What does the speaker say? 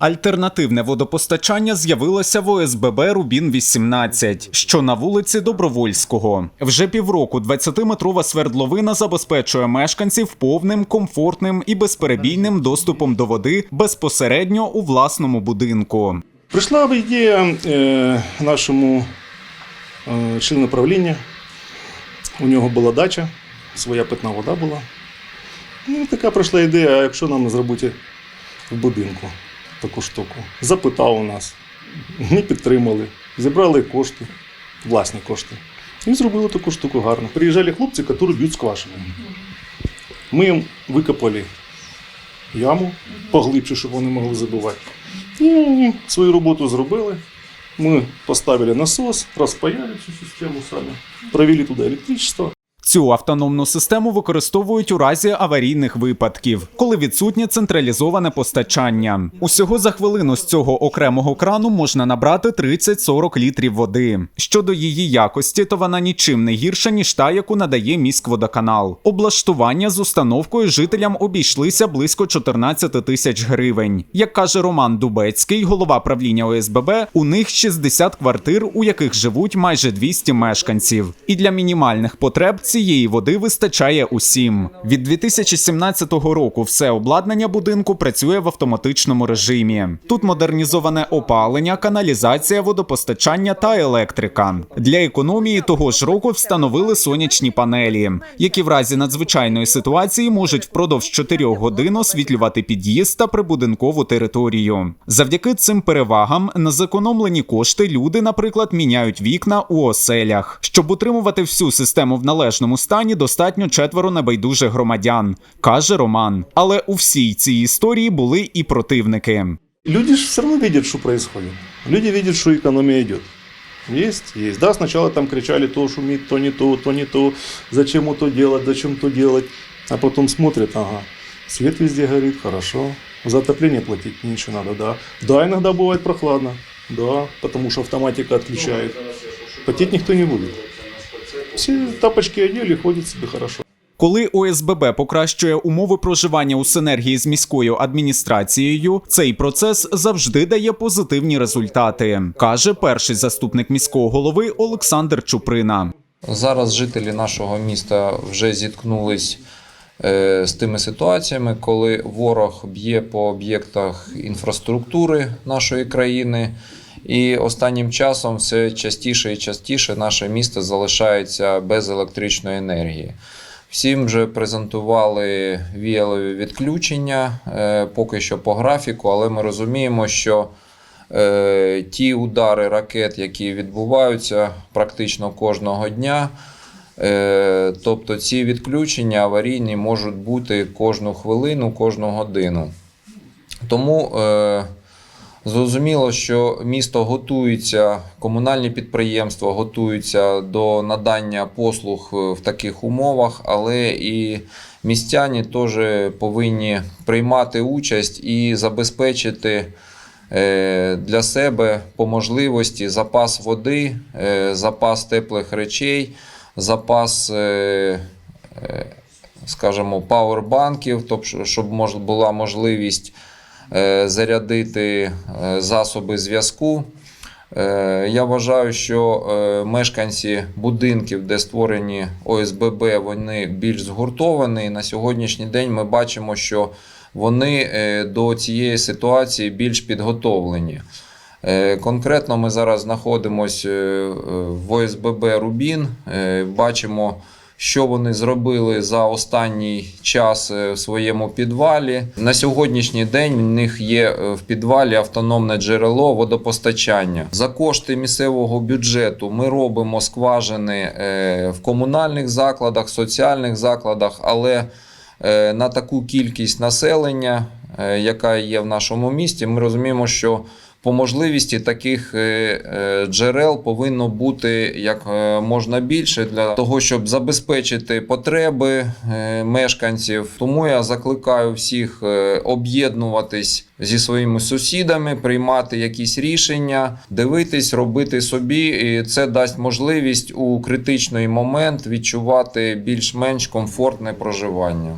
Альтернативне водопостачання з'явилося в ОСББ Рубін 18, що на вулиці Добровольського. Вже півроку 20-метрова свердловина забезпечує мешканців повним, комфортним і безперебійним доступом до води безпосередньо у власному будинку. Прийшла ідея е, нашому е, члену правління. У нього була дача, своя питна вода була. Ну, така прийшла ідея, якщо нам зробити в будинку таку штуку. Запитав у нас. Ми підтримали, зібрали кошти, власні кошти. І зробили таку штуку гарно. Приїжджали хлопці, які б'ють сквашені. Ми їм викопали яму поглибше, щоб вони могли забивати. І свою роботу зробили. Ми поставили насос, розпаяли цю систему самі, провели туди електричество. Цю автономну систему використовують у разі аварійних випадків, коли відсутнє централізоване постачання. Усього за хвилину з цього окремого крану можна набрати 30-40 літрів води. Щодо її якості, то вона нічим не гірша, ніж та, яку надає міськводоканал. Облаштування з установкою жителям обійшлися близько 14 тисяч гривень. Як каже Роман Дубецький, голова правління ОСББ, у них 60 квартир, у яких живуть майже 200 мешканців. І для мінімальних потреб цієї води вистачає усім. Від 2017 року все обладнання будинку працює в автоматичному режимі. Тут модернізоване опалення, каналізація, водопостачання та електрика. Для економії того ж року встановили сонячні панелі, які в разі надзвичайної ситуації можуть впродовж 4 годин освітлювати під'їзд та прибудинкову територію. Завдяки цим перевагам на зекономлені кошти люди, наприклад, міняють вікна у оселях. Щоб утримувати всю систему в належному стані, достатньо четверо небайдужих громадян, каже Роман. Але у всій цій історії були і противники. Люди же все равно видят, что происходит. Люди видят, что экономия идет. Есть, есть. Да, сначала там кричали, то шумит, то не то, то не то, зачем то делать, зачем то делать. А потом смотрят, ага, свет везде горит, хорошо. За отопление платить меньше надо, да. Да, иногда бывает прохладно, да, потому что автоматика отключает. Потеть никто не будет. Все тапочки одели, ходят себе хорошо. Коли ОСББ покращує умови проживання у синергії з міською адміністрацією, цей процес завжди дає позитивні результати, каже перший заступник міського голови Олександр Чуприна. Зараз жителі нашого міста вже зіткнулись е, з тими ситуаціями, коли ворог б'є по об'єктах інфраструктури нашої країни. І останнім часом все частіше і частіше наше місто залишається без електричної енергії. Всім вже презентували віялові відключення е, поки що по графіку, але ми розуміємо, що е, ті удари ракет, які відбуваються практично кожного дня, е, тобто ці відключення аварійні можуть бути кожну хвилину, кожну годину. Тому зрозуміло, що місто готується, комунальні підприємства готуються до надання послуг е, в таких умовах, але і містяні теж повинні приймати участь і забезпечити е, для себе по можливості запас води, е, запас теплих речей, запас. Скажімо, пауербанків, тобто, щоб була можливість зарядити е, засоби зв'язку. Е, Я вважаю, що е, мешканці будинків, де створені ОСББ, вони більш згуртовані. На сьогоднішній день ми бачимо, що вони е, до цієї ситуації більш підготовлені. Е, Конкретно ми зараз знаходимося в ОСББ Рубін. Е, Бачимо, що вони зробили за останній час е, в своєму підвалі. На сьогоднішній день в них є е, в підвалі автономне джерело водопостачання. За кошти місцевого бюджету ми робимо скважини е, в комунальних закладах, соціальних закладах, але на таку кількість населення, яка є в нашому місті, ми розуміємо, що по можливості таких е, е, джерел повинно бути як е, можна більше для того, щоб забезпечити потреби мешканців. Тому я закликаю всіх об'єднуватись зі своїми сусідами, приймати якісь рішення, дивитись, робити собі. І це дасть можливість у критичний момент відчувати більш-менш комфортне проживання.